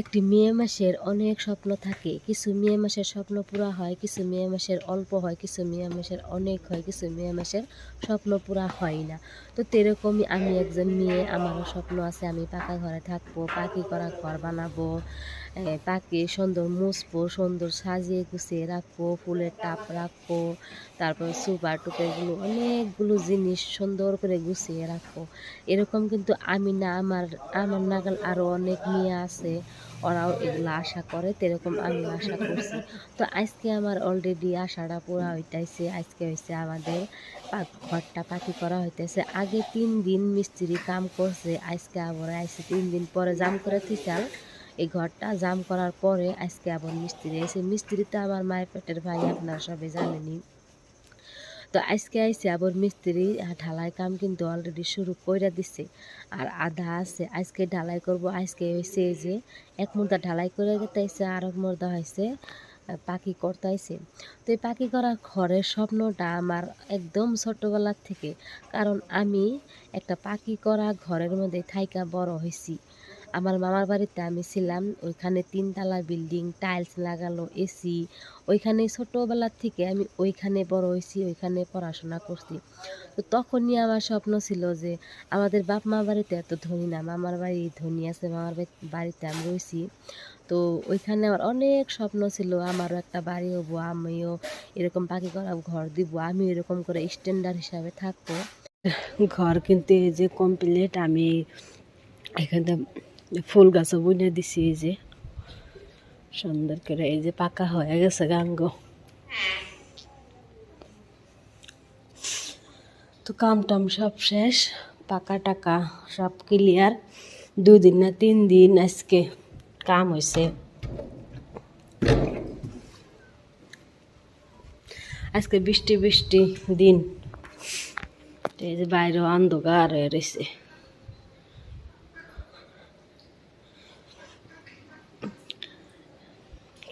একটি মেয়ে মাসের অনেক স্বপ্ন থাকে। কিছু মেয়ে মাসের স্বপ্ন পুরা হয়, কিছু মেয়ে মাসের অল্প হয়, কিছু মেয়ে মাসের অনেক হয়, কিছু মেয়ে মাসের স্বপ্ন পুরা হয় না। তো তেরকমই আমি একজন মেয়ে, আমারও স্বপ্ন আছে, আমি পাকা ঘরে থাকব, পাখি করা ঘর বানাবো পাখি সুন্দর মুছবো, সুন্দর সাজিয়ে গুছিয়ে রাখব, ফুলের টাপ রাখব, তারপর সুপার টুপেগুলো অনেকগুলো জিনিস সুন্দর করে গুছিয়ে রাখব। এরকম কিন্তু আমি না, আমার আমার নাগাল আরও অনেক মেয়ে আছে। ওরাও এগুলো আশা করে, তেরকম আমি আশা করছি। তো আজকে আমার অলরেডি আশাটা পুরা হইতাইছে, আজকে হয়েছে আমাদের ঘরটা পাখি করা হইতেছে আগে তিন দিন মিস্ত্রি কাম করছে, আজকে আবার আইসে তিন দিন পরে জাম করে থিসাল এই ঘরটা জাম করার পরে আজকে আবার মিস্ত্রি এসে মিস্ত্রি তো আমার মায়ের পেটের ভাই, আপনারা সবাই জানেনি তো আজকে আইসে আবার মিস্ত্রি ঢালাই কাম কিন্তু অলরেডি শুরু করে দিছে। আর আধা আছে, আজকে ঢালাই করব, আজকে হয়েছে যে এক মুর্দা ঢালাই করে গেতাইছে, আর এক মুর্দা হয়েছে পাখি করতাইছে। তো এই পাখি করা ঘরের স্বপ্নটা আমার একদম ছোটবেলার থেকে, কারণ আমি একটা পাখি করা ঘরের মধ্যে থাইকা বড় হয়েছি আমার মামার বাড়িতে আমি ছিলাম, ওইখানে তিনতলা বিল্ডিং, টাইলস লাগালো, এসি, ওইখানে ছোটোবেলার থেকে আমি ওইখানে বড় হয়েছি, ওইখানে পড়াশোনা করছি। তো তখনই আমার স্বপ্ন ছিল যে আমাদের বাপ মা বাড়িতে এত ধনী না, মামার বাড়ি ধনী আছে, মামার বাড়ি- বাড়িতে আমি রয়েছি। তো ওইখানে আমার অনেক স্বপ্ন ছিল, আমারও একটা বাড়ি হব, আমিও এরকম পাখি করা ঘর দিব, আমি এরকম করে স্ট্যান্ডার্ড হিসাবে থাকব। ঘর কিন্তু এই যে কমপ্লিট আমি এখানে ফুল গাছও বুনে দিছি এই যে। সুন্দর করে এই যে পাকা হয়ে গেছে গাঙ্গ। তো কাম টাম সব শেষ, পাকা টাকা সব ক্লিয়ার দুদিন না তিন দিন আজকে কাম হয়েছে আজকে বৃষ্টি বৃষ্টি দিন। এই যে বাইরে অন্ধকার হয়ে রয়েছে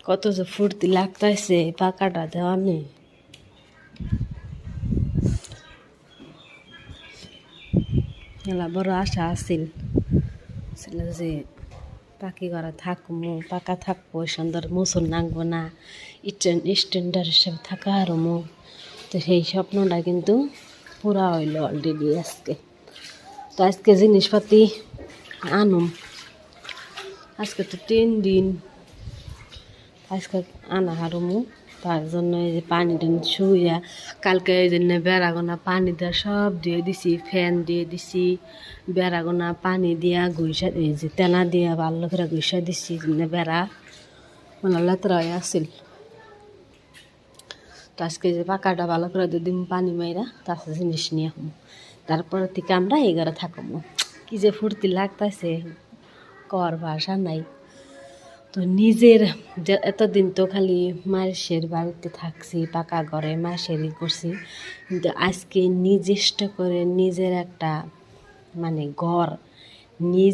কত যে ফুর্তি লাগতাইছে এই পাকাটা দেওয়া নেই। বড় আশা আছিল। ছিল যে পাখি করা থাকব পাকা থাকব, সুন্দর মুসুর নাগবো না স্ট্যান্ডার্ড হিসেবে থাকা আর মো তো সেই স্বপ্নটা কিন্তু পুরা হইল অলরেডি আজকে। তো আজকে জিনিসপাতি আনুম। আজকে তো তিন দিন আজকে আনা হারমু, তার জন্য এই যে পানি শুইয়া কালকে এই জন্য বেড়াগোনা পানি দেওয়া সব দিয়ে দিছি, ফ্যান দিয়ে দিছি, বেড়াগোনা পানি দিয়া গুইসা, এই যে তেনা দিয়া ভালো করে গুইসা দিছি বেড়া মানে লেতরা হয়ে আসছিল তো আজকে যে পাকাটা ভালো করে দিয়ে দিম পানি মাইরা তারপর জিনিস নিয়ে আসব। তারপরে থেকে আমরা এই ঘরে থাকব। কি যে ফুর্তি লাগতাছে কর ভাষা নাই। তো নিজের এতদিন তো খালি মাসের বাড়িতে থাকছি, পাকা ঘরে মাসেরই করছি। কিন্তু আজকে নিজেষ্ট করে নিজের একটা মানে ঘর, নিজ